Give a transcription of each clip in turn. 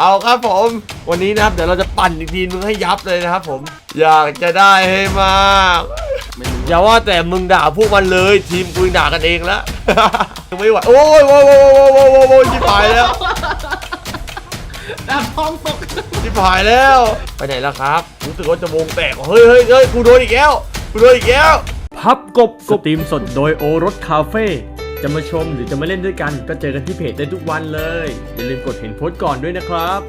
เอาครับผม วันนี้นะครับเดี๋ยวเราจะปั่นอีกทีมึงให้ยับเลยนะครับผม อยากจะได้ให้มากไม่รู้อย่าว่าแต่มึงด่าพวกมันเลย ทีมกูยังด่ากันเองแล้วยังไม่ไหวโอ้ยโอ้ยโอ้ยโอ้ยโอ้ยโอ้ยโอ้ยชิบหายแล้วดาบทองตกชิบหายแล้ว ไปไหนแล้วครับรู้สึกว่าจะวงแตกเฮ้ยเฮ้ยเฮ้ยกูโดนอีกแล้วกูโดนอีกแล้วพับกบสตรีมสดโดยโอรสคาเฟ่ จะมาชมหรือจะมาเล่นด้วยกัน ก็เจอกันที่เพจได้ทุกวันเลย อย่าลืมกดเห็นโพสต์ก่อนด้วยนะครับ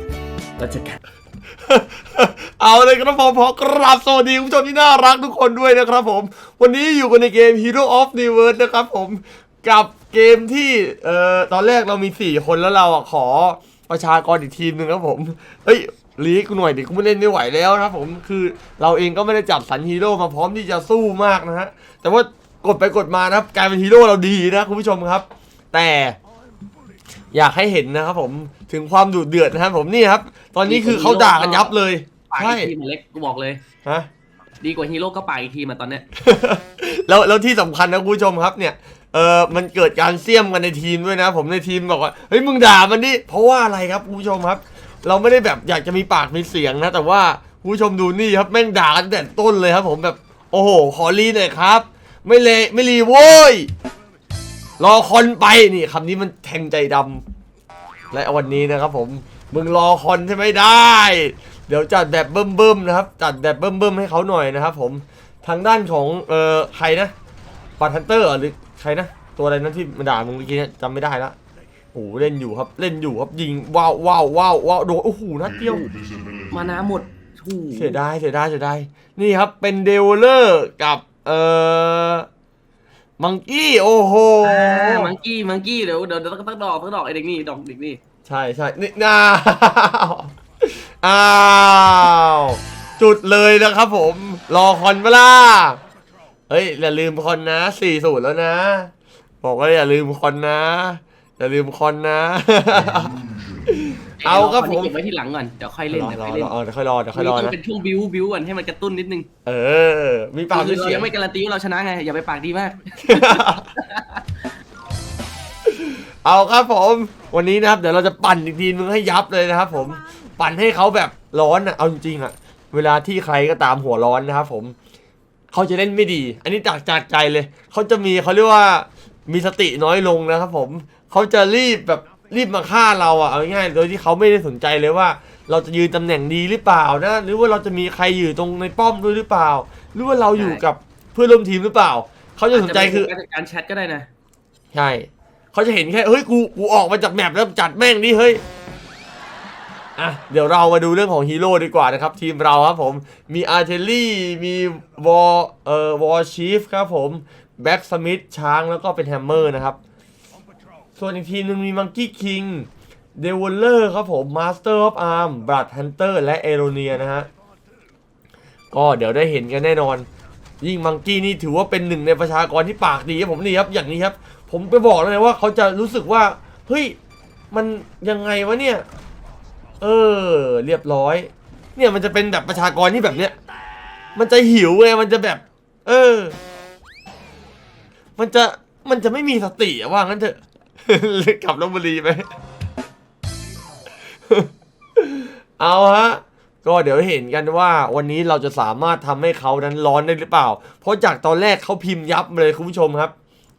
แล้วจอกันเอาเลยครับผมขอกราบสวัสดีคุณผู้ชมที่น่ารักทุกคนด้วยนะครับผม วันนี้อยู่กันในเกม Hero of the World นะครับผมกับเกมที่เอ่อตอนแรกเรามี 4 คนแล้วเราอะขอประชากรอีกทีมหนึ่งครับผมเฮ้ยลีกูหน่อยดิกูไม่เล่นไม่ไหวแล้วนะครับผมคือเราเองก็ไม่ได้จับสันฮีโร่มาพร้อมที่จะสู้มากนะฮะแต่ว่า กดไปกดมานะครับกลายเป็นฮีโร่เราดีนะคุณผู้ชมครับ แต่อยากให้เห็นนะครับผมถึงความดุเดือดนะครับผมนี่ครับ ตอนนี้คือเขาด่ากันยับเลยปากใช่อีกทีมเล็กกูบอกเลยฮะดีกว่าฮีโร่ก็ปากอีกทีมอะตอนเนี้ยแล้วแล้วที่สำคัญนะคุณผู้ชมครับเนี่ยเออมันเกิดการเสี่ยมกันในทีมด้วยนะ ผมในทีมบอกว่าเฮ้ยมึงด่ามันดิเพราะว่าอะไรครับคุณผู้ชมครับ เราไม่ได้แบบอยากจะมีปากมีเสียงนะ แต่ว่าคุณผู้ชมดูนี่ครับแม่งด่ากันตั้งแต่ต้นเลยครับ ผมแบบโอ้โหขอรีหน่อยครับ ไม่เลไม่รีโว้ย รอคอนไปนี่คำนี้มันแทงใจดำและวันนี้นะครับผม มึงรอคอนใช่ไหมได้ เดี๋ยวจัดแบบเบิ่มๆนะครับ จัดแบบเบิ่มๆให้เขาหน่อยนะครับผม ทางด้านของเอ่อใครนะปาทันเตอร์หรือใครนะ ตัวอะไรนั้นที่มาด่ามึงเมื่อกี้เนี่ยจำไม่ได้ละโอ้โหเล่นอยู่ครับ เล่นอยู่ครับยิงว้าวว้าวว้าวว้าวโดนโอ้โหนัดเดียว มานาหมดถูเสียดายเสียดายเสียดายนี่ครับเป็นเดวเลอร์กับ เออมังกี้โอ้โหมังกี้มังกี้เดี๋ยวเดี๋ยวเดี๋ยวต้องดอกต้องดอกไอเด็กนี่ดอกเด็กนี่ใช่ใช่นี่น้าวอ้าวจุดเลยนะครับผม รอคอนเวล่าเฮ้ยอย่าลืมคอนนะสี่สูตรแล้วนะ บอกว่าอย่าลืมคอนนะ อย่าลืมคอนนะ เอาครับผมเก็บไว้ที่หลังก่อน เดี๋ยวค่อยเล่น รอเดี๋ยวรอค่อยเล่นรอเดี๋ยวค่อยรอเดี๋ยวค่อยรอมันนะเป็นช่วงบิวบิวก่อนให้มันกระตุ้นนิดนึงเออ มีปากคืมีอเราเสียง ยังไม่การันตีว่าเราชนะไง อย่าไปปากดีมาก เอาครับผม วันนี้นะครับ เดี๋ยวเราจะปั่นอีกทีนึงให้ยับเลยนะครับผม ปั่นให้เขาแบบร้อนอะเอาจริงๆอะเวลาที่ใครก็ตามหัวร้อนนะครับผมเขาจะเล่นไม่ดี อันนี้จากจากใจเลยเขาจะมีเขาเรียกว่ามีสติน้อยลงนะครับผมเขาจะรีบแบบ รีบมาฆ่าเราอะเอาง่ายๆโดยที่เขาไม่ได้สนใจเลยว่า เราจะยืนตำแหน่งดีหรือเปล่านะ หรือว่าเราจะมีใครอยู่ตรงในป้อมด้วยหรือเปล่า หรือว่าเราอยู่กับเพื่อนร่วมทีมหรือเปล่า เขาจะสนใจคือาจจะเป็นการแชทก็ได้นะ ใช่เขาจะเห็นแค่เฮ้ยกูกูออกมาจากแมปแล้วจัดแม่งดิเฮ้ยอะเดี๋ยวเรามาดูเรื่องของฮีโร่ดีกว่านะครับ ทีมเราครับผมมีอาร์เทลลี่มีวอลเอ่อวอลชีฟครับผมแบ็กสมิธช้างแล้วก็เป็นแฮมเมอร์นะครับ ส่วนอีกทีมหนึงมีมังกี้คิงเดวลเลอร์ครับผมมาสเตอร์ออฟอาร์มบรัดฮันเตอร์และเอโรเนียนะฮะ ก็เดี๋ยวได้เห็นกันแน่นอน ยิ่งมังกี้นี่ถือว่าเป็นหนึ่งในประชากรที่ปากดีครับผมนี่ครับ อย่างนี้ครับ ผมไปบอกเลยว่าเขาจะรู้สึกว่า เฮ้ย มันยังไงวะเนี่ย เออ เรียบร้อย เนี่ยมันจะเป็นแบบประชากรที่แบบเนี้ย มันจะหิวไงมันจะแบบ เออ มันจะมันจะไม่มีสติอะว่างั้นเถอะ กลับลบบุรีไปเอาฮะ ก็เดี๋ยวเห็นกันว่าวันนี้เราจะสามารถทำให้เขานั้นร้อนได้หรือเปล่า เพราะจากตอนแรกเขาพิมพ์ยับเลยคุณผู้ชมครับ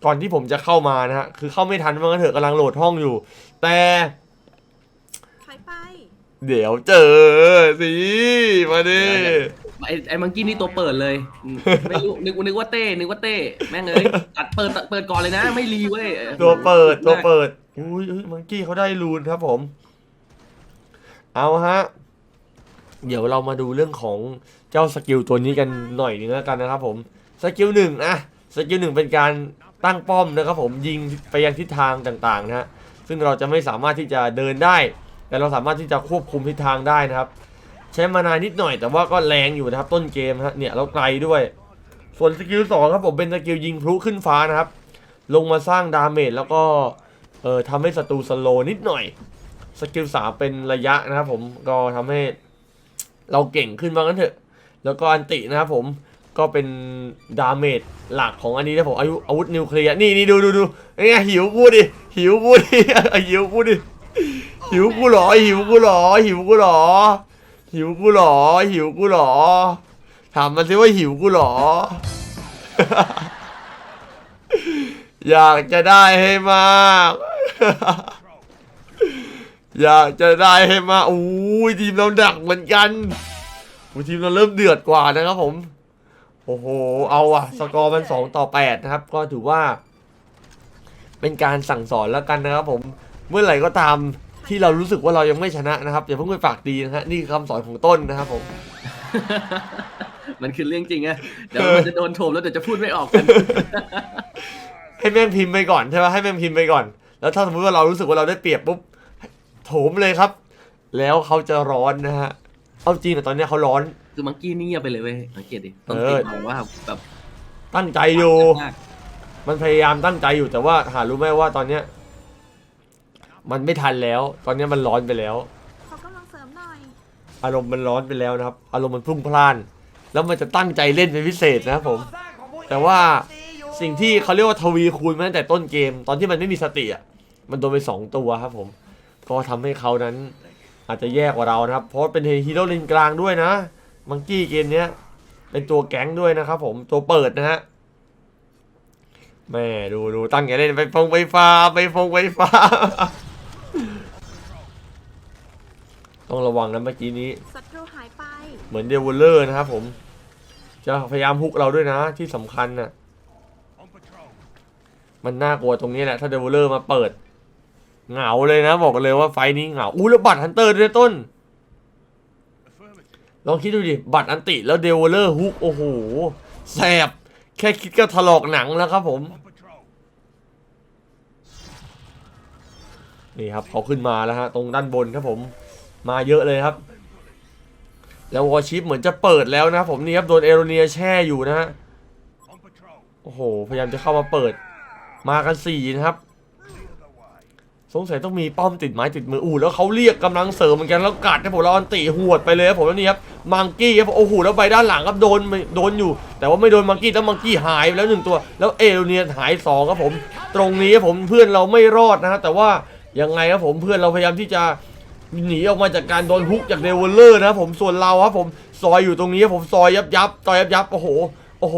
ก่อนที่ผมจะเข้ามานะฮะ คือเข้าไม่ทันว่างั้นเถอะกำลังโหลดห้องอยู่ แต่ใครไปเดี๋ยวเจอสิ มาดิ ไอ้ไอ้มังกี้นี่ตัวเปิดเลยอืมไม่รู้นึกนึกว่าเต้นึกว่าเต้แม่งเอ้ยตัดเปิดเปิดก่อนเลยนะ ไม่รีเว้ยตัวเปิดตัวเปิดอุ้ยอุ้ยมังกี้เขาได้รูนครับผม เอาฮะ เดี๋ยวเรามาดูเรื่องของเจ้าสกิลตัวนี้กันหน่อยนึงแล้วกันนะครับผมสกิลหนึ่งอะสกิลหนึ่งเป็นการตั้งป้อมนะครับผมยิงไปยังทิศทางต่างๆนะฮะซึ่งเราจะไม่สามารถที่จะเดินได้ แต่เราสามารถที่จะควบคุมทิศทางได้นะครับ ใช้มานานนิดหน่อยแต่ว่าก็แรงอยู่นะครับ ต้นเกมฮะเนี่ยเราไกลด้วย ส่วนสกิลสองครับผมเป็นสกิลยิงพลุขึ้นฟ้านะครับ ลงมาสร้างดาเมจแล้วก็เอ่อทำให้ศัตรูสโลนิดหน่อยสกิลสามเป็นระยะนะครับผมก็ทำให้เราเก่งขึ้นบ้างกันเถอะ แล้วก็อันตินะครับผมก็เป็นดาเมจหลักของอันนี้นะผมอายุอาวุธนิวเคลียร์นี่นี่ดูดูดูนี่ไงหิวพูดดิหิวพูดดิหิวพูดดิหิวกูหรอหิวกูหรอหิวกูเหรอ หิวกูหรอ หิวกูหรอ ถามมันสิว่าหิวกูหรอ อยากจะได้ให้มาก อยากจะได้ให้มากอู้ยทีมเราหนักเหมือนกันทีมเราเริ่มเดือดกว่านะครับผม โอ้โห เอาอะสกอร์มันสองต่อแปดนะครับ ก็ถือว่า เป็นการสั่งสอนแล้วกันนะครับผม เมื่อไหร่ก็ตาม ที่เรารู้สึกว่าเรายังไม่ชนะนะครับอย่าเพิ่งไปฝากดีนะฮะนี่คือคำสอนของต้นนะครับผม มันคือเรื่องจริงอะเดี๋ยวมันจะโดนโถมแล้วเดี๋ยวจะพูดไม่ออกกัน ให้แม่งพิมพ์ไปก่อนใช่ไหมให้แม่งพิมพ์ไปก่อน แล้วถ้าสมมติว่าเรารู้สึกว่าเราได้เปรียบปุ๊บโถมเลยครับ แล้วเขาจะร้อนนะฮะเอาจริงแต่ตอนเนี้ยเขาร้อนคือมังกี้นี่เงียบไปเลยเว้ยสังเกตดิต้นเอติอดบอกว่าแบบตั้งใจอยู่มากมันพยายามตั้งใจอยู่แต่ว่าหารู้ไหมว่าตอนเนี้ย มันไม่ทันแล้ว ตอนเนี้ยมันร้อนไปแล้ว ขอกำลังเสริมหน่อยอารมณ์มันร้อนไปแล้วนะครับ อารมณ์มันพรุ่งพล่าน แล้วมันจะตั้งใจเล่นเป็นพิเศษนะครับผม แต่ว่าสิ่งที่เขาเรียกว่าทวีคูณมาตั้งแต่ต้นเกม ตอนที่มันไม่มีสติอะมันโดนไปสองตัวครับผม ก็ทำให้เขานั้นอาจจะแย่กว่าเรานะครับ เพราะเป็นฮีโร่เลนกลางด้วยนะ มังกี้เกมเนี้ยเป็นตัวแก๊งด้วยนะครับผมตัวเปิดนะฮะแม่ดูดูตั้งใจเล่นไปฟงไปฟ้าไปฟงไปฟ้า ต้องระวังนะเมื่อกี้นี้ ศัตรูหายไป เหมือนเดวลเลอร์นะครับผม จะพยายามฮุกเราด้วยนะที่สำคัญน่ะ มันน่ากลัวตรงนี้แหละ ถ้าเดวลเลอร์มาเปิด เหงาเลยนะบอกเลยว่าไฟท์นี้เหงาอู้แล้วบัตรฮันเตอร์ด้วยต้น ลองคิดดูดิ บัตรอันติแล้วเดวลเลอร์ฮุกโอ้โหแสบแค่คิดก็ถลอกหนังแล้วครับผม นี่ครับเขาขึ้นมาแล้วฮะตรงด้านบนครับผม มาเยอะเลยครับ แล้ววอชิปเหมือนจะเปิดแล้วนะผมนี่ครับโดนเอโรเนียแช่อยู่นะฮะโอ้โหพยายามจะเข้ามาเปิด มากันสี่นะครับ สงสัยต้องมีป้อมติดไม้ติดมืออู้แล้วเขาเรียกกำลังเสริมเหมือนกันแล้วกัดให้ผมเราอันติหวดไปเลยครับผมแล้วนี่ครับมังกี้ครับโอ้โหแล้วไปด้านหลังครับโดนโดนอยู่ แต่ว่าไม่โดนมังกี้แล้วมังกี้หายไปแล้วหนึ่งตัว แล้วเอโรเนียหายสองครับผม ตรงนี้ครับผมเพื่อนเราไม่รอดนะฮะแต่ว่ายังไงครับผมเพื่อนเราพยายามที่จะ หนีออกมาจากการโดนฮุกจากเดวลเลอร์นะครับผมส่วนเราครับผมซอยอยู่ตรงนี้ครับผมซอยยับยับซอยยับยับโอ้โหโอ้โห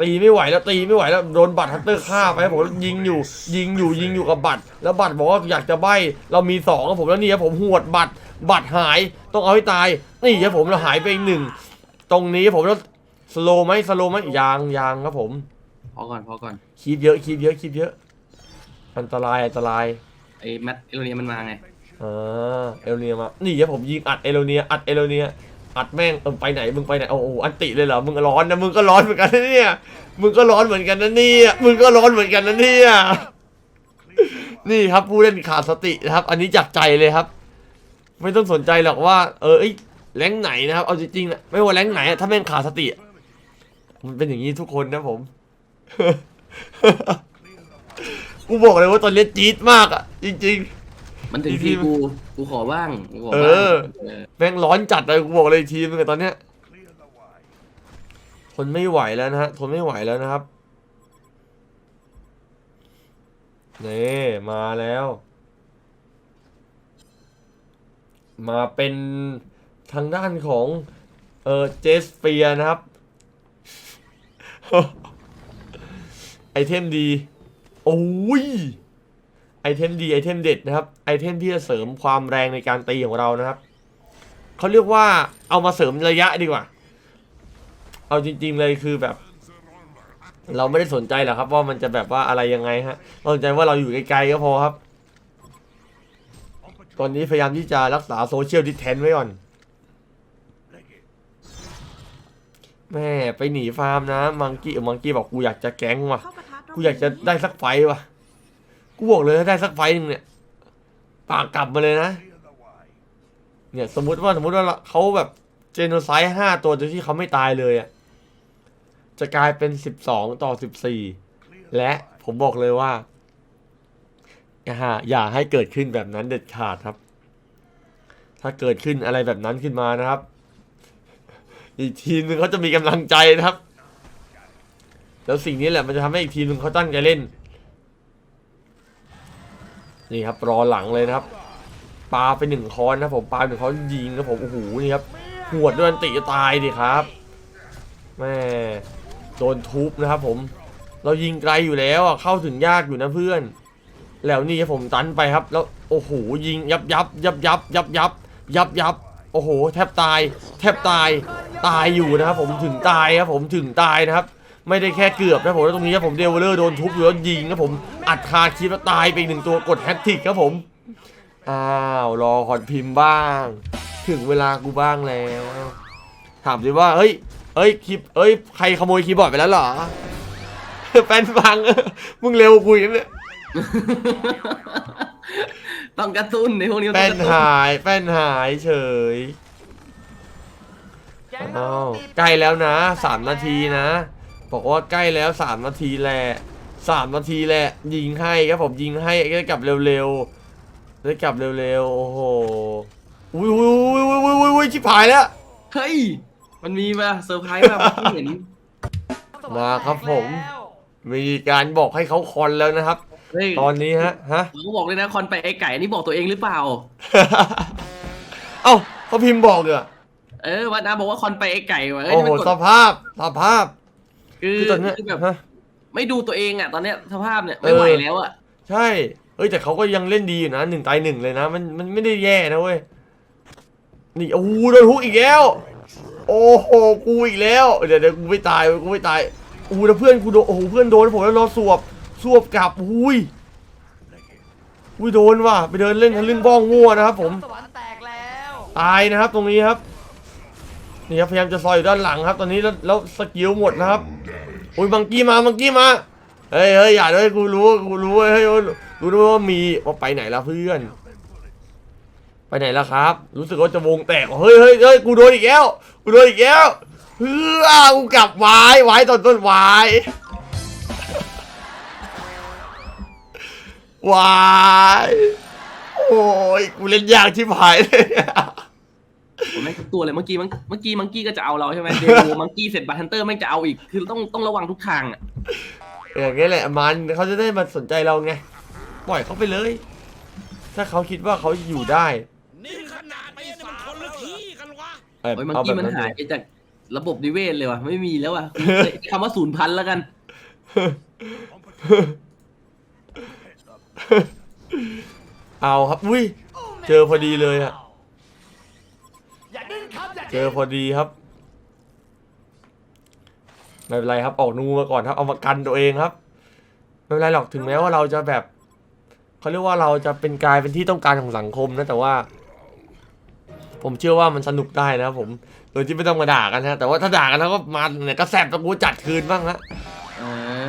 ตีไม่ไหวแล้วตีไม่ไหวแล้วโดนบัตรฮันเตอร์ฆ่าไปครับผมยิงอยู่ ยิงอยู่ยิงอยู่กับบัตร แล้วบัตรบอกว่าอยากจะใบเรามีสองครับผมแล้วนี่ครับผมหวดบัตรบัตรหายต้องเอาให้ตาย นี่ครับผมเราหายไปอีกหนึ่งตรงนี้ผมแล้วสโลไหมสโลไหมยางยางครับผมพอก่อนพอก่อนคีบเยอะคีบเยอะคีบเยอะ อันตรายอันตรายไอ้แมทเอโรเนียมันมาไง อ่าเอลเนียมา นี่ครับผมยิงอัดเอลเนีย อัดเอลเนีย อัดแม่งเออไปไหน มึงไปไหน โอ้โห อันติเลยเหรอ มึงร้อนนะ มึงก็ร้อนเหมือนกันนะเนี่ย มึงก็ร้อนเหมือนกันนะเนี่ย มึงก็ร้อนเหมือนกันนะเนี่ย นี่ครับผู้เล่นขาดสตินะครับ อันนี้จากใจเลยครับ ไม่ต้องสนใจหรอกว่า เออเอ้ยแรงไหนนะครับ เอาจริงๆนะไม่ว่าแรงไหนถ้าแม่งขาดสติ มันเป็นอย่างนี้ทุกคนนะผม กูบอกเลยว่าตอนนี้จี๊ดมากอะจริง ๆ มันถึงอีกทีที่กูกูขอบ้างกูขอเอบ้างอเออ แม่งร้อนจัดเลยกูบอกเลยทีมนึงอะตอนเนี้ยทนไม่ไหวแล้วนะฮะทนไม่ไหวแล้วนะครับนี่มาแล้ว มาเป็นทางด้านของเออเจสเฟียนะครับ ไอเทมดี โอ้ย ไอเทมดีไอเทมเด็ดนะครับไอเทมที่จะเสริมความแรงในการตีของเรานะครับเขาเรียกว่าเอามาเสริมระยะดีกว่า เอาจริง ๆเลยคือแบบ เราไม่ได้สนใจหรอกครับ ว่ามันจะแบบว่าอะไรยังไงฮะเราสนใจว่าเราอยู่ไกลๆก็พอครับ ตอนนี้พยายามที่จะรักษาโซเชียลดิสแทนไว้ก่อนแม่ไปหนีฟาร์มนะมังกี้มังกี้บอกกูอยากจะแก๊งว่ะกูอยากจะได้สักไฟว่ะ กูบอกเลยถ้าได้สักไฟหนึ่งเนี่ยปากกลับมาเลยนะ เนี่ย สมมุติว่าสมมุติว่าเขาแบบเจโนไซด์ห้าตัวโดยที่เขาไม่ตายเลยอะจะกลายเป็นสิบสองต่อสิบสี่และผมบอกเลยว่า อย่าอย่าให้เกิดขึ้นแบบนั้นเด็ดขาดครับ ถ้าเกิดขึ้นอะไรแบบนั้นขึ้นมานะครับ อีกทีมหนึงเขาจะมีกำลังใจนะครับ แล้วสิ่งนี้แหละมันจะทำให้อีกทีมหนึงเขาตั้งใจเล่น นี่ครับรอหลังเลยนะครับปาไปหนึ่งคอนนะผมปาหนึ่งคอนยิงนะผมโอ้โหนี่ครับหวดด้วยอันติจะตายดิครับแม่โดนทุบนะครับ ผม เรายิงไกลอยู่แล้วเข้าถึงยากอยู่นะเพื่อน แล้วนี่ครับผมตันไปครับ แล้วโอ้โหยิงยับยับยับยับยับยับยับยับโอ้โห แทบตาย แทบตายตายอยู่นะครับ ผมถึงตายครับผมถึงตายนะครับ ไม่ได้แค่เกือบนะผมแล้วตรงนี้ครับผมเดวเลอร์โดนทุบอยู่แล้วยิงครับผมอัดคาคลิปแล้วตายไปอีกหนึ่งตัวกดแฮตทริกครับผมอ้าวรอคอนพิมพ์บ้าง ถึงเวลากูบ้างแล้ว ถามสิว่าเฮ้ยเฮ้ยคลิปเฮ้ยใครขโมยคีย์บอร์ดไปแล้วเหรอแฟนฟังมึงเร็วกูอีกนะเนี่ยต้องกระตุ้นในพวกนี้แป้ต้องนกระตุ้นหายแป้นหายเฉยอ้าวใกล้แล้วนะสามนาทีนะ บอกว่าใกล้แล้วสามนาทีแหละสามนาทีแหละยิงให้ครับผมยิงให้ได้กลับเร็วๆได้กลับเร็วๆโอ้โหอุ้ยอุ้ยอุ้ยอุ้ยอุ้ยอุ้ยอุ้ยชิบหายแล้วเฮ้ยมันมีมาเซอร์ไพรส์มาเพิ่งเห็นมาครับผม มีการบอกให้เขาคอนแล้วนะครับเฮ้ยตอนนี้ฮะฮะเขาบอกเลยนะคอนไปไอ้ไก่อันนี้บอกตัวเองหรือเปล่า เอ้าเขาพิมพ์บอกเหรอเออวันนาบอกว่าคอนไปไอ้ไก่ว่ะเอ้ยโอ้นี่โหมันกดสภาพสภาพ คือคือตอนเนี้ยคือแบบฮะไม่ดูตัวเองอะตอนเนี้ยสภาพเนี่ยเออไม่ไหวแล้วอะใช่เอ้ยแต่เขาก็ยังเล่นดีอยู่นะหนึ่งตายหนึ่งเลยนะมันมันไม่ได้แย่นะเว้ยนี่โอ้โหโดนฮุกอีกแล้ว โอ้โหกูอีกแล้วเดี๋ยวเดี๋ยวกูไม่ตายกูไม่ตายโอ้โหแล้วเพื่อนกูโดนโอ้โหเพื่อนโดนผมแล้วรอสวบสวบกลับอุ้ยอุ้ยโดนว่ะไปเดินเล่นทะลึ่งบ้องมั่วนะครับผม สวรรค์แตกแล้วตายนะครับตรงนี้ครับนี่ครับพยายามจะซอยอยู่ด้านหลังครับ ตอนนี้แล้วแล้วสกิลหมดนะครับ อุ้ยมังกี้มามังกี้มาเฮ้ยเฮ้ยอย่าเลยกูรู้กูรู้เฮ้ยเฮ้ยรู้ด้วยว่ามีว่าไปไหนละเพื่อน ไปไหนแล้วครับ รู้สึกว่าจะวงแตกเฮ้ยเฮ้ยเฮ้ยกูโดนอีกแล้วกูโดนอีกแล้วเฮ้ยกูกลับไว้ไว้ตอนต้นไว้วาย โอ้ย กูเล่นยากชิบหายเลย ผมไม่งทุกตัวเลยเมื่อกี้มันเมื่อกี้มังกี้ก็จะเอาเราใช่ไหมเดวูมังกี้เสร็จบัตฮันเตอร์แม่งจะเอาอีก คือต้องต้องระวังทุกทางอะอย่างนี้แหละมันเขาจะได้มาสนใจเราไงปล่อยเขาไปเลย ถ้าเขาคิดว่าเขาอยู่ได้นี่ขนาดนี้นี่มันคนละที่กันวะเอ้ยโอ้ยมังเอากี้แบบมันนั้นหายดิไปจากระบบนิเวศเลยว่ะไม่มีแล้วว่ะคำว่าศูนย์พันแล้วกันเอาครับอุ้ยเจอพอดีเลยอะ เจอพอดีครับ ไม่เป็นไรครับ ออกนูมาก่อนครับ เอามากันตัวเองครับ ไม่เป็นไรหรอก ถึงแม้ว่าเราจะแบบเขาเรียกว่าเราจะเป็นกลายเป็นที่ต้องการของสังคมนะ แต่ว่า ผมเชื่อว่ามันสนุกได้นะครับผม โดยที่ไม่ต้องมาด่ากันนะ แต่ว่าถ้าด่ากันแล้วก็มาเนี่ยก็แสบตะกูจัดคืนบ้างฮะ เอ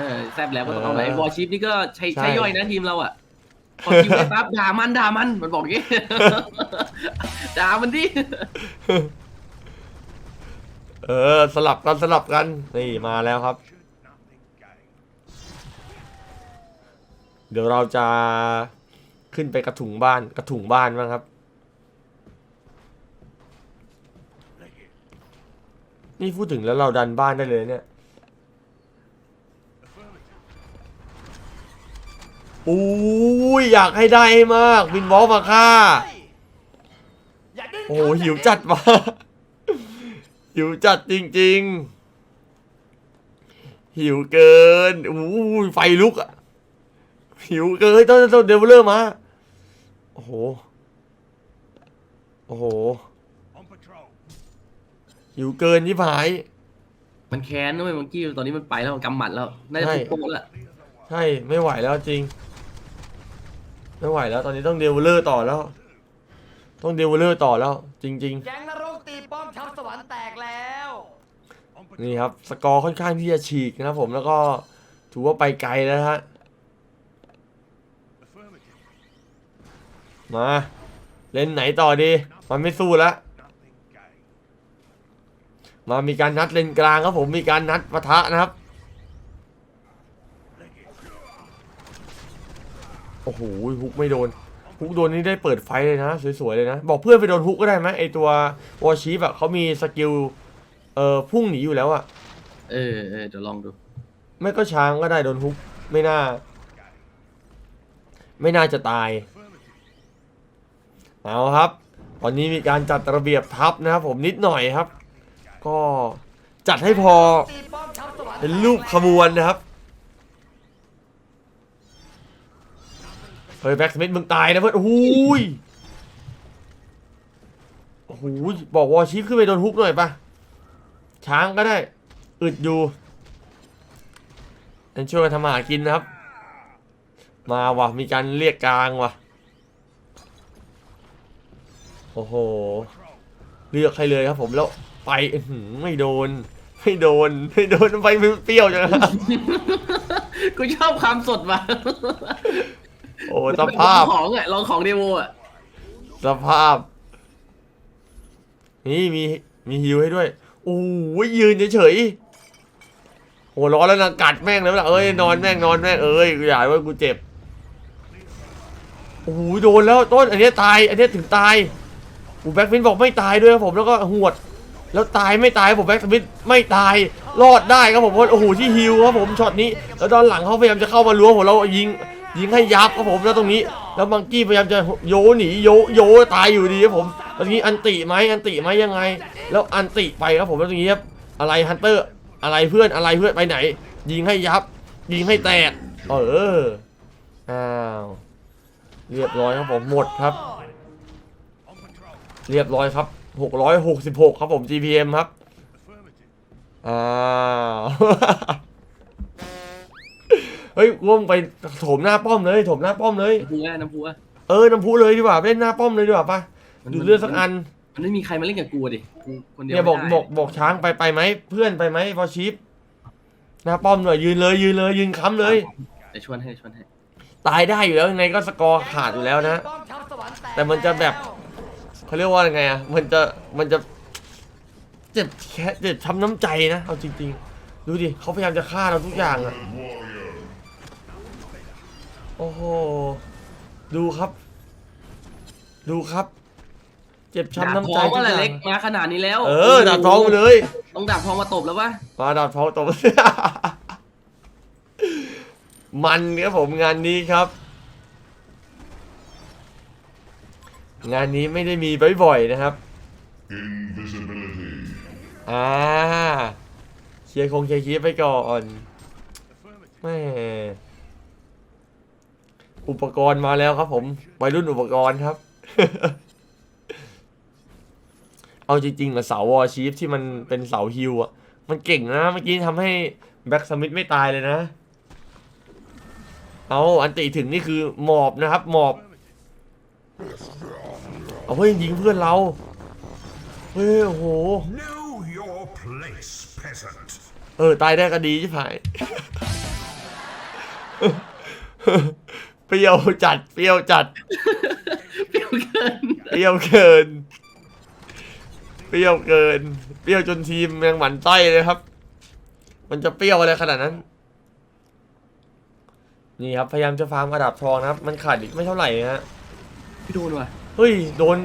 อแซบแล้วก็ต้องเอาเออไอ้บอลชิปนี่ก็ใช้ใช่ ใช้ย่อยนะทีมเราอะพอคิวได้ปั๊บด่ามันด่ามันมันบอกอย่างงี้ ด่ามันดิเออ สลับกันสลับกันนี่มาแล้วครับ เดี๋ยวเราจะขึ้นไปกระถุงบ้านกระถุงบ้านบ้างครับ นี่พูดถึงแล้วเราดันบ้านได้เลยเนี่ยอู้ยอยากให้ได้มากวินบอลมาฆ่าโอ้หิวจัดว่ะ หิวจัดจริง ๆ หิวเกินอู้ยไฟลุกอะหิวเกินต้องต้องเดเวลเลอร์มา โอ้โห โอ้โห หิวเกินที่ผาย มันแค้นด้วยมังกี้ตอนนี้มันไปแล้วกำหมัดแล้ว น่าจะใช่ถูกโกงแล้วใช่ ไม่ไหวแล้วจริง ไม่ไหวแล้ว ตอนนี้ต้องเดเวลเลอร์ต่อแล้ว ต้องเดเวลเลอร์ต่อแล้ว จริง ๆ แก๊งนแตกแล้วนี่ครับสกอร์ค่อนข้างที่จะฉีกนะครับผมแล้วก็ถือว่าไปไกลแล้วฮะมาเล่นไหนต่อดี มันไม่สู้แล้วมามีการนัดเลนกลางครับผมมีการนัดปะทะนะครับโอ้โหฮุกไม่โดน ฮุกโดนนี่ได้เปิดไฟเลยนะ สวยๆเลยนะ บอกเพื่อนไปโดนฮุกก็ได้ไหมไอตัววอชีฟอะเขามีสกิลเอ่อพุ่งหนีอยู่แล้วอะเออเออเดี๋ยวลองดู ไม่ก็ช้างก็ได้โดนฮุกไม่น่า ไม่น่าจะตายเอาครับตอนนี้มีการจัดระเบียบทัพนะครับผมนิดหน่อยครับ ก็จัดให้พอตีป้อมชาวสวรรค์เป็นรูปขบวนนะครับ เฮ้ยแบ็กสมิธมึงตายนะเพื่อนโอ้โหยโอ้โหยบอกวอชีฟขึ้นไปโดนฮุกหน่อยปะช้างก็ได้ อึดอยู่นั่นช่วยทำมาหากินนะครับ มาว่ะ มีการเรียกกลางว่ะ โอ้โห เลือกใครเลยครับผมแล้วไปหืไม่โดน ไม่โดน ไม่โดนไปมันเปรี้ยวจังครับกูชอบความสดว่ะ โอ้สภาพ ลองของอะลองของเดโวอะสภาพ นี่มีมีฮิวให้ด้วยโอ้ยยืนเฉยๆโอ้ร้อนแล้วนะกัดแม่งเลยล่ะเอ้ยนอนแม่งนอนแม่งเอ้ยกูอยากว่ากูเจ็บโอ้โหโดนแล้วต้นอันเนี้ยตาย อันเนี้ยถึงตายอูแบ็กฟินบอกไม่ตายด้วยครับผมแล้วก็หวด แล้วตายไม่ตายผมแบ็กฟินไม่ตายรอดได้ครับผมเพราะโอ้โหที่ฮิวครับผมช็อตนี้แล้วตอนหลังเขาพยายามจะเข้ามาล้วงผมเรายิง ยิงให้ยับครับผมแล้วตรงนี้ แล้วมังกี้พยายามจะโยหนีโยโยตายอยู่ดีครับผมตรงนี้อันติไหมอันติไหมยังไง แล้วอันติไปครับผมแล้วตรงนี้ครับอะไรฮันเตอร์อะไรเพื่อนอะไรเพื่อนไปไหน ยิงให้ยับ ยิงให้แตกเอออ้าวเรียบร้อยครับผมหมดครับ เรียบร้อยครับ666ครับผม GPM ครับอ้าว เฮ้ยร่วมไปโถมหน้าป้อมเลยโถมหน้าป้อมเลย น้ำพุอะน้ำพุอะเออน้ำพุเลยดีกว่าเล่นหน้าป้อมเลยดีกว่าปะดูดเลือดสักอันมันไม่มีใครมาเล่นกับกูดิกูคนเดียวเนี่ยบอกไม่ได้บอกบอกช้างไปไปไหมเพื่อนไปไหมพอชีฟหน้าป้อมหน่อยยืนเลยยืนเลยยืนค้ำเลยเดี๋ยวชวนให้ชวนให้ตายได้อยู่แล้วยังไงก็สกอร์ขาดอยู่แล้วนะป้อมชาวสวรรค์แตกแต่มันจะแบบ เขาเรียกว่ายังไงอะมันจะมันจะเจ็บแค่เจ็บช้ำน้ำใจนะเอาจริงๆ ดูดิเขาพยายามจะฆ่าเราทุกอย่างอะ โอ้โห ดูครับ ดูครับ เจ็บช้ำน้ำใจดาบทองทุว่ากออะไรย่าเล็งกมาขนาดนี้แล้วเออดาบทองมาเลยต้องดาบทองมาตบแล้ววะมาดาบทองตบ มันครับผมงานนี้ครับ งานนี้ไม่ได้มีบ่อยๆนะครับอ่าเคลียร์คงเคลียร์คีย์ไปก่อนแม่ อุปกรณ์มาแล้วครับ ผมวัยรุ่นอุปกรณ์ครับ เอาจริงๆอะเสาวอชีฟที่มันเป็นเสาฮิวอะมันเก่งนะเมื่อกี้ทำให้แบ็กสมิธไม่ตายเลยนะ เอาอันติถึงนี่คือหมอบนะครับ หมอบ เอาเฮ้ยยิงเพื่อนเรา เฮ้ยโอ้โห Know your place, peasant. เออ ตายได้ก็ดีใช่ไหม เปรี้ยวจัด เปรี้ยวจัด เปรี้ยวเกิน เปรี้ยวเกิน เปรี้ยวเกิน เปรี้ยวจนทีมยังหมันไส้เลยครับ มันจะเปรี้ยวอะไรขนาดนั้น นี่ครับพยายามจะฟาร์มระดับทองนะครับ มันขาดอีกไม่เท่าไหร่นะฮะพี่โดนว่ะเฮ้ยโดน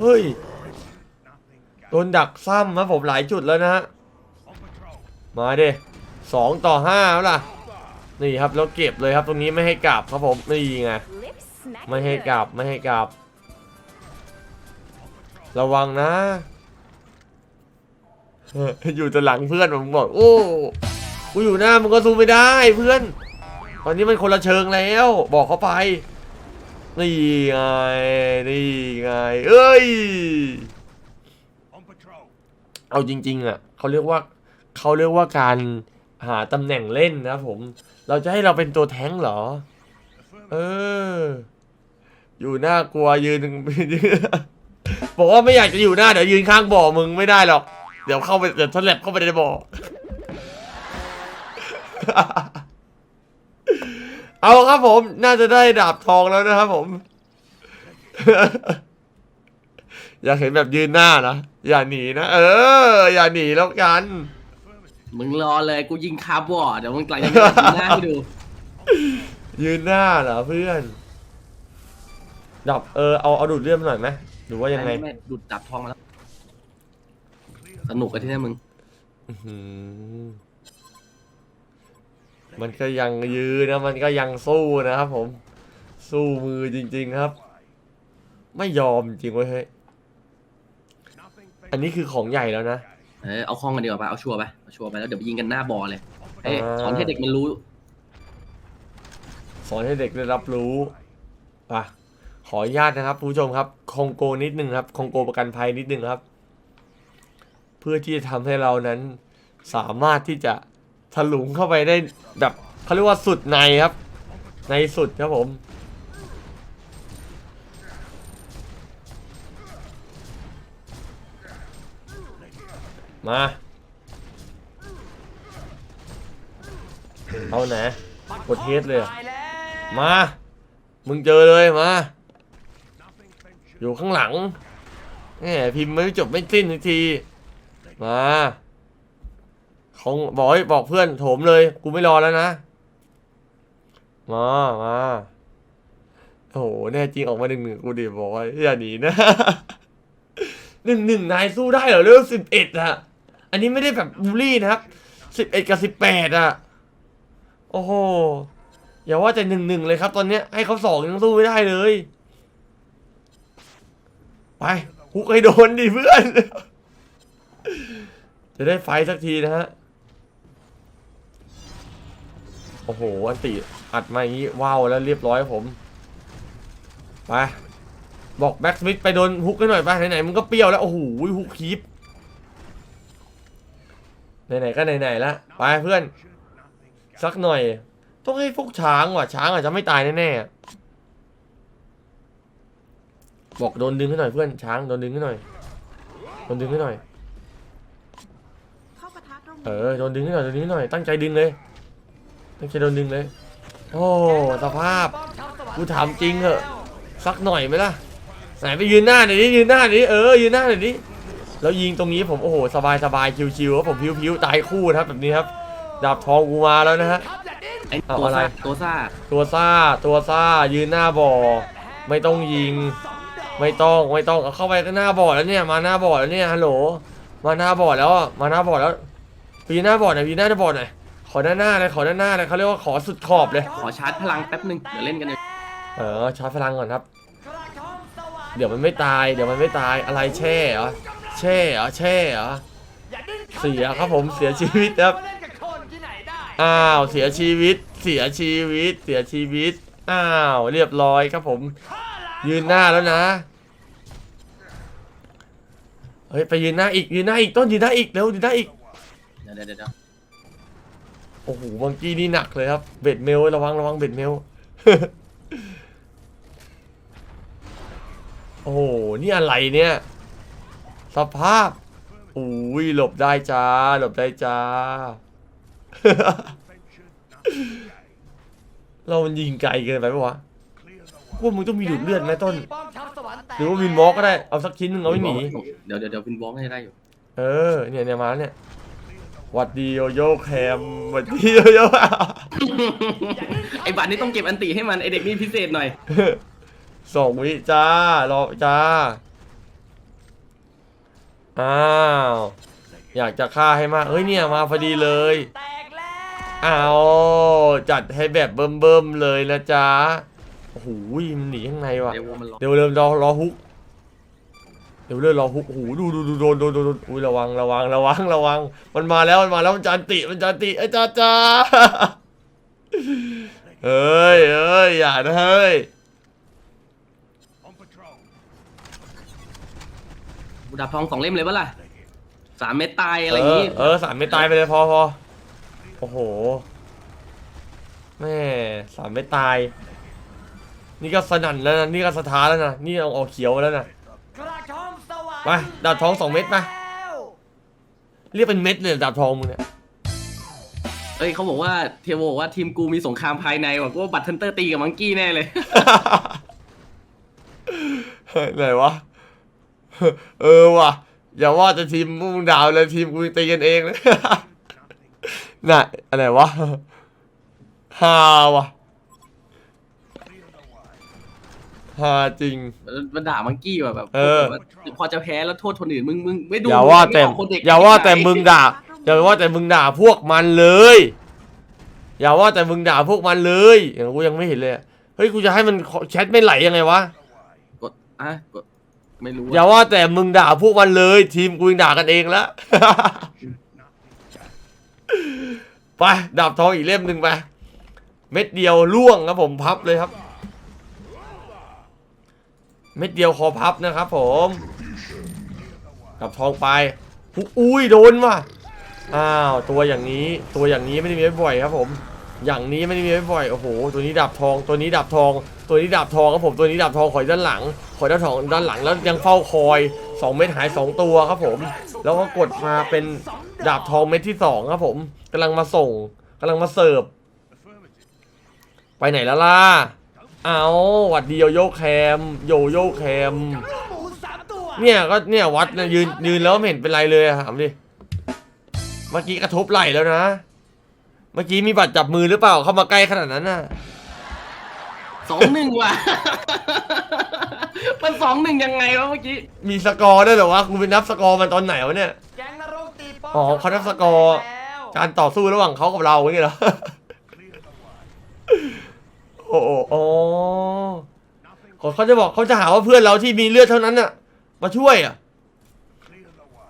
เฮ้ย โดนดักซ้ำครับผมหลายจุดแล้วนะฮะ มาเด้สองต่อห้าแล้วล่ะ นี่ครับแล้วเก็บเลยครับตรงนี้ไม่ให้กลับครับผมนี่ไงไม่ให้กลับไม่ให้กลับ ระวังนะ อยู่แต่หลังเพื่อนผมบอกโอ้กูอยู่หน้ามึงก็สู้ไม่ได้เพื่อน ตอนนี้มันคนละเชิงแล้ว บอกเขาไป นี่ไงนี่ไงเอ้ยเอาจริง ๆ อะเขาเรียกว่าเขาเรียกว่าการหาตำแหน่งเล่นนะครับผม เราจะให้เราเป็นตัวแท้งเหรอ เออ อยู่หน้ากลัวยืน บอกว่าไม่อยากจะอยู่หน้าเดี๋ยวยืนข้างบ่อมึงไม่ได้หรอก เดี๋ยวเข้าไปเดี๋ยวทะเลบเข้าไปในบ่อ เอาครับผม น่าจะได้ดาบทองแล้วนะครับผม อยากเห็นแบบยืนหน้านะ อย่าหนีนะ เออ อย่าหนีแล้วกัน มึงรอเลยกูยิงคาร์บอร์ดเดี๋ยวมึงไกลจะมีหน้าให้ดู ยืนหน้าเหรอเพื่อนดับเออเอาเอาดูดเลือดมาหน่อยไหมหรือว่ายังไงม่ม่ดูดดาบทองมาแล้ว สนุกกันที่นี่มึง อื้อหือมันก็ยังยืนนะมันก็ยังสู้นะครับผม สู้มือจริง ๆครับ ไม่ยอมจริงเว้ยเฮ้ยอันนี้คือของใหญ่แล้วนะ เออเอาคล้องกันดีกว่าปะเอาชัวร์ไปเอา ชัวร์ไปแล้วเดี๋ยวไปยิงกันหน้าบอลเลยเอ้ยอ่าสอนให้เด็กมันรู้ สอนให้เด็กได้รับรู้อะขออนุญาตนะครับผู้ชมครับคองโกนิดนึงครับคองโกประกันภัยนิดนึงครับ เพื่อที่จะทำให้เรานั้นสามารถที่จะถลุงเข้าไปได้แบบเขาเรียกว่าสุดในครับ ในสุดครับผมมา เอาไหนกดเทสเลยเหรอตายแล้วมา มึงเจอเลยมา อยู่ข้างหลังแหมพิมพ์ไม่จบไม่สิ้นทีที มาของบอกให้บอกเพื่อนโถมเลย กูไม่รอแล้วนะ มามาโอ้โหแน่จริงออกมาหนึ่งหนึ่งกูดิบอกว่าอย่าหนีนะหนึ่งหนึ่งนายสู้ได้เหรอเรื่องสิบเอ็ดอะอันนี้ไม่ได้แบบบูลลี่นะครับสิบเอ็ดกับสิบแปดอะโอ้โห อย่าว่าแต่หนึ่งหนึ่งเลยครับ ตอนเนี้ยให้เขาสองยังสู้ไม่ได้เลย ไปฮุกให้โดนดิเพื่อน จะได้ไฟสักทีนะฮะ โอ้โห อันติอัดมาอย่างนี้ว้าวแล้วเรียบร้อยผม ไป บอกแบ็กสมิธไปโดนฮุกให้หน่อยไปไหนๆมึงก็เปรี้ยวแล้ว โอ้โหฮุกคีปไหนๆก็ไหนๆละไปเพื่อน สักหน่อย ต้องให้พวกช้างว่ะช้างอาจจะไม่ตายแน่ๆบอกโดนดึงให้หน่อยเพื่อนช้างโดนดึงให้หน่อยโดนดึงให้หน่อย เข้าปะทะตรงเอนี้อโดนดึงให้หน่อยโดนดึงให้หน่อยตั้งใจดึงเลย ตั้งใจโดนดึงเลย โอ้สภาพป้อมชาวสวรรค์กูถามจริงเหอะ สักหน่อยไหมล่ะไหนไปยืนหน้าหน่อยดิยืนหน้าหน่อยดิเออยืนหน้าหน่อยดิแล้วยิงตรงนี้ผมโอ้โหสบายสบายชิวๆครับผมพิ้วๆตายคู่นะครับแบบนี้ครับ ดาบทองกูมาแล้วนะฮะครับอย่าดิ้นไอ้เอาตัวอะไรซ่าตัวซ่าตัวซ่าตัวซ่ายืนหน้าบ่อ ไม่ต้องยิง ไม่ต้องไม่ต้องเอาเข้าไปก็หน้าบ่อแล้วเนี่ย มาหน้าบ่อแล้วเนี่ยฮัลโหลมาหน้าบ่อแล้วอะมาหน้าบ่อแล้วปีหน้าบ่อหน่อยปีหน้าบ่อหน่อยขอด้านหน้าเลยขอด้านหน้าเลยเขาเรียกว่าขอสุดขอบเลย ขอชาร์จพลังแป๊บนึงเดี๋ยวเล่นกันเลยเออชาร์จพลังก่อนครับกระทงสวรรค์เดี๋ยวมันไม่ตาย เดี๋ยวมันไม่ตายอะไรแช่เหรอแช่เหรอแช่เหรออย่าดิ้นเสียครับผมเสียชีวิตครับ อ้าวเสียชีวิต เสียชีวิต เสียชีวิต อ้าวเรียบร้อยครับผม ยืนหน้าแล้วนะเฮ้ยไปยืนหน้าอีกยืนหน้าอีกต้นยืนหน้าอีกเร็วยืนหน้าอีกเดี๋ยวเดี๋ยวเดี๋ยวโอ้โหบางกี้นี่หนักเลยครับเบ็ดเมลระวังระวังเบ็ดเมลโอ้โหนี่อะไรเนี่ย สภาพอุ้ยหลบได้จ้า หลบได้จ้า เรามันยิงไกลเกินไปปะวะพวกมึงต้องมีดูดเลือดไหมต้นป้อมชาวสวรรค์แตกหรือว่าวินวอล์กก็ได้ เอาสักชิ้นหนึงเอาไว้หนี เดี๋ยวเดี๋ยวเดี๋ยวพินวอล์กให้ได้อยู่ เออ เนี่ยเนี่ยมาแล้วเนี่ยหวัดดีโยโย่แคมหวัดดีโยโย่ไอ้บัตรนี่ต้องเก็บอันติให้มันไอเด็กนี่พิเศษหน่อยสองวิจ้ารอจ้า อ้าว อยากจะฆ่าให้มากเอ้ยเนี่ยมาพอดีเลยแตกแล้ว เอาจัดให้แบบเบิ่มๆเลยนะจ๊ะโอ้โหมันหนีข้างในว่ะ เดี๋ยวมันรอเดี๋ยวเริ่มรอรอฮุก เดี๋ยวเริ่มรอฮุกโอ้โหดูดูดูโดนโดนโดนโดนอุ้ยระวังระวังระวังระวัง มันมาแล้วมันมาแล้วมันจานติมันจานติไอ้จ้าจ้าเฮ้ยเฮ้ยอย่านะเฮ้ยบูดาบทองสองเล่มเลยปะล่ะสามเม็ดตายอะไรเออย่างองี้ เออสามไม่ตายไปเลยพอพอ โอ้โห แม่สามไม่ตาย นี่ก็สนั่นแล้วนะ นี่ก็สถานแล้วนะ นี่เอาออกเขียวแล้วนะกระทงสวรรค์ไปดาบทองสองเม็ดไปแล้วเรียกเป็นเม็ดเลยดาบทองมึงเนี่ย เอ้ยเขาบอกว่าเทโวบอกว่าทีมกูมีสงครามภายในว่ะกูว่าบัตรเทนเตอร์ตีกับมังกี้แน่เลยไหนวะ เออว่ะ อย่าว่าจะทีมมุ่งดาวเลยทีมกูตีกันเองเลย น่ะอะไรวะฮาวะฮาจริง มันด่ามังกี้ว่ะแบบเออแบบพอจะแพ้แล้วโทษคนอื่นมึงมึงไม่ดูอย่าว่าแต่ไม่กคนเด็กอย่าว่าแต่มึงด่าอย่าว่าแต่มึงด่าพวกมันเลย อย่าว่าแต่มึงด่าพวกมันเลยอย่างกูยังไม่เห็นเลยอะเฮ้ยกูจะให้มันแชทไม่ไหลยังไงวะอะก็ไม่รู้อย่าว่าแต่มึงด่าพวกมันเลย ทีมกูยังด่ากันเองแล้ว ไปดาบทองอีกเล่มหนึ่งไป เม็ดเดียวล่วงครับผมพับเลยครับ เม็ดเดียวคอพับนะครับผมดาบทองไปอุ้ยโดนว่ะอ้าวตัวอย่างนี้ตัวอย่างนี้ไม่ได้มีบ่อยครับผม อย่างนี้ไม่ได้มีบ่อยโอ้โหตัวนี้ดาบทองตัวนี้ดาบทอง ตัวนี้ดาบทองครับผมตัวนี้ดาบทองขอยด้านหลัง ขอยด้านทองด้านหลังแล้วยังเฝ้าคอยสองเม็ดหายสองตัวครับผม แล้วก็กดมาเป็นดาบทองเม็ดที่สองครับผมกำลังมาส่งกำลังมาเสิร์ฟไปไหนแล้วล่ะเอาหวัดดีโยโย่แคมโยโย่แคมเนี่ยก็เนี่ยวัดนะยืนยืนแล้วไม่เห็นเป็นไรเลยอะถามดิเมื่อกี้กระทบไหลแล้วนะ เมื่อกี้มีบัตรจับมือหรือเปล่าเข้ามาใกล้ขนาดนั้นน่ะ สองหนึ่งว่ะ มันสองหนึ่งยังไงวะเมื่อกี้มีสกอร์ด้วยเหรอวะกูไปนับสกอร์มันตอนไหนวะเนี่ย แก๊งนรกตีป้อมอ๋อเขานับสกอร์ แล้วการต่อสู้ระหว่างเขากับเราอย่างเงี้ยเหรอ โอ้โหอ๋อเขาเขาจะบอกเขาจะหาว่าเพื่อนเราที่มีเลือดเท่านั้นน่ะ มาช่วยอะ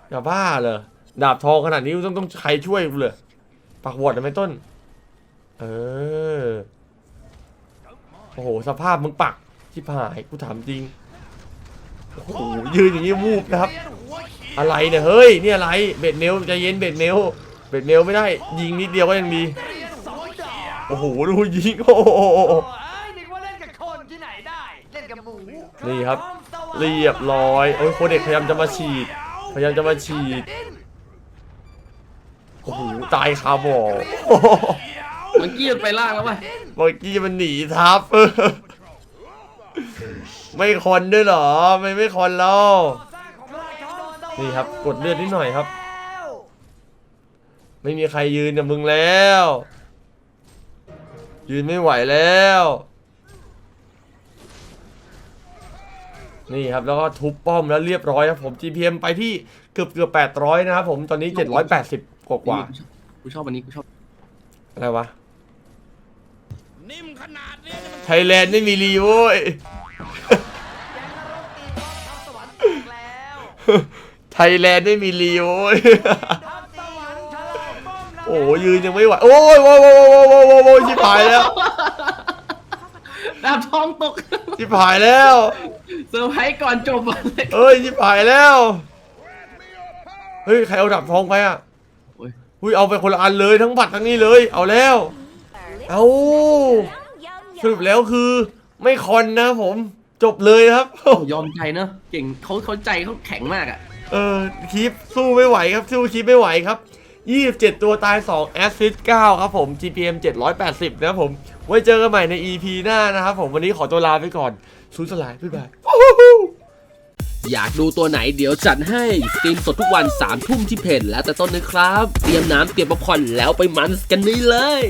อย่าบ้าเลยดาบทองขนาดนี้ต้องต้องใครช่วยกูเลย ปักวอดได้ไหมต้น เออโอ้โหสภาพมึงปักชิบหายกูถามจริงโอ้โหยืนอย่างนี้วูบนะครับ อะไรเนี่ยเฮ้ยนี่อะไรเบ็ดเนลใจเย็นเบ็ดเนลเบ็ดเนลไม่ได้ยิงนิดเดียวก็ยังดีเรียนสองดอกโอ้โหดูยิงโอ้โหโอ้ยนึกว่าเล่นกับคนที่ไหนได้เล่นกับหมูนี่ครับกะท่อมสวรรค์เรียบร้อยโอ้ยโคเด็กพยายามจะมาฉีด พยายามจะมาฉีดโอ้โหตายคาบ่อโอ้โห มันกี้มันไปล่างแล้วว่ะเมื่อกี้มันหนีทับ ไม่คอนด้วยเหรอ ไม่ไม่คอนแล้วสร้างของราชาสวรรค์นี่ครับ กดเลือดนิดหน่อยครับแล้วไม่มีใครยืนกับมึงแล้ว ยืนไม่ไหวแล้ว นี่ครับแล้วก็ทุบป้อมแล้วเรียบร้อยครับผม GPM ไปที่เกือบเกือบ800 นะครับผมตอนนี้ 780 กว่ากว่ากูชอบอันนี้กูชอบ อะไรวะ นิ่มขนาดนี้เนี่ยมันไทยแลนด์ไม่มีรีโว้ยแก๊งนรกตีป้อมทัพสวรรค์แตกแล้วไทยแลนด์ไม่มีรีโว้ยทัพสวรรค์ถล่มป้อมแล้วโอ้ยยืนยังไม่ไหวโอ้ยโว้ยโว้ยโว้ยโว้ยโว้ยโว้ยชิบหายแล้วดาบทองตกชิบหายแล้วเซอร์ไพรส์ก่อนจบเลยเอ้ยชิบหายแล้วเฮ้ยใครเอาดับทองไปอะโอ้ยอุ้ยเอาไปคนละอันเลยทั้งบัตรทั้งนี้เลย เอาแล้ว เอาสรุปแล้วคือไม่คอนนะผมจบเลยครับ ยอมใจเนอะเก่งเขาเขาใจเขาแข็งมากอะ เออคลิปสู้ไม่ไหวครับสู้คลิปไม่ไหวครับ 27 ตัวตาย 2 แอสซิส9ครับผม GPM 780 นะครับผม ไว้เจอกันใหม่ใน EP หน้านะครับผมวันนี้ขอตัวลาไปก่อนสูญสลายบ๊ายบายอยากดูตัวไหนเดี๋ยวจัดให้สตรีมสดทุกวัน3ามทุ่มที่เพจแล้วแต่ต้นนะครับ เตรียมน้ำเตรียมป๊อปคอร์นแล้วไปมันส์กันนี่เลย